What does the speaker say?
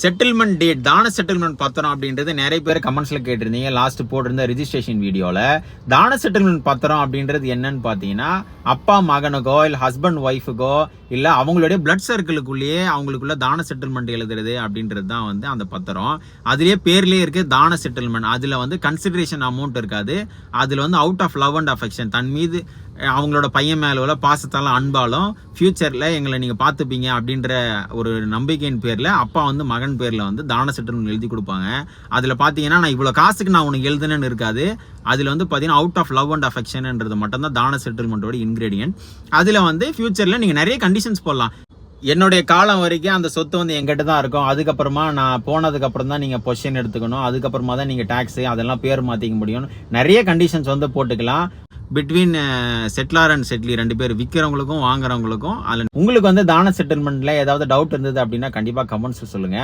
Settlement date தான settlement பத்திரம் அப்படின்றது நிறைய பேர் கமெண்ட்ஸில் கேட்டிருந்தீங்க. லாஸ்ட் போட்டிருந்த ரிஜிஸ்ட்ரேஷன் வீடியோவில் தான செட்டில்மெண்ட் பத்திரம் அப்படின்றது என்னன்னு பார்த்தீங்கன்னா அப்பா மகனுக்கோ இல்லை ஹஸ்பண்ட் ஒய்ஃபுக்கோ இல்லை அவங்களுடைய பிளட் சர்க்கிளுக்குள்ளேயே அவங்களுக்குள்ள தான செட்டில்மெண்ட் எழுதுறது அப்படின்றது தான் வந்து அந்த பத்திரம். அதுலேயே பேர்லேயே இருக்கு தான செட்டில்மெண்ட் அதில் வந்து கன்சிடரேஷன் அமௌண்ட் இருக்காது. அதில் வந்து out of love and affection தன் மீது அவங்களோட பையன் மேலே உள்ள பாசத்தாலும் அன்பாலும் ஃப்யூச்சரில் எங்களை நீங்கள் பார்த்துப்பீங்க அப்படின்ற ஒரு நம்பிக்கையின் பேரில் அப்பா வந்து மகன் பேரில் வந்து தான செட்டில்மெண்ட் எழுதி கொடுப்பாங்க. அதில் பார்த்தீங்கன்னா நான் இவ்வளோ காசுக்கு நான் உனக்கு எழுதுனேன்னு இருக்காது. அதில் வந்து பார்த்தீங்கன்னா அவுட் ஆஃப் லவ் அண்ட் அஃபெக்ஷன்ன்றது மட்டும் தான் தான செட்டில்மெண்ட்டோட இன்க்ரீடியன்ட் அதில் வந்து ஃபியூச்சரில் நீங்கள் நிறைய கண்டிஷன்ஸ் போடலாம். என்னுடைய காலம் வரைக்கும் அந்த சொத்து வந்து எங்கிட்ட தான் இருக்கும். அதுக்கப்புறமா நான் போனதுக்கப்புறம் தான் நீங்கள் பொசிஷன் எடுத்துக்கணும். அதுக்கப்புறமா தான் நீங்கள் டேக்ஸு அதெல்லாம் பேர் மாற்றிக்க முடியும். நிறைய கண்டிஷன்ஸ் வந்து போட்டுக்கலாம். பிட்வீன் செட்லார் அண்ட் செட்லி ரெண்டு பேர் விற்கிறவங்களுக்கும் வாங்குறவங்களுக்கும் அதில் உங்களுக்கு வந்து தான செட்டில்மெண்ட்டில் ஏதாவது டவுட் இருந்தது அப்படின்னா கண்டிப்பாக கமெண்ட்ஸ் சொல்லுங்கள்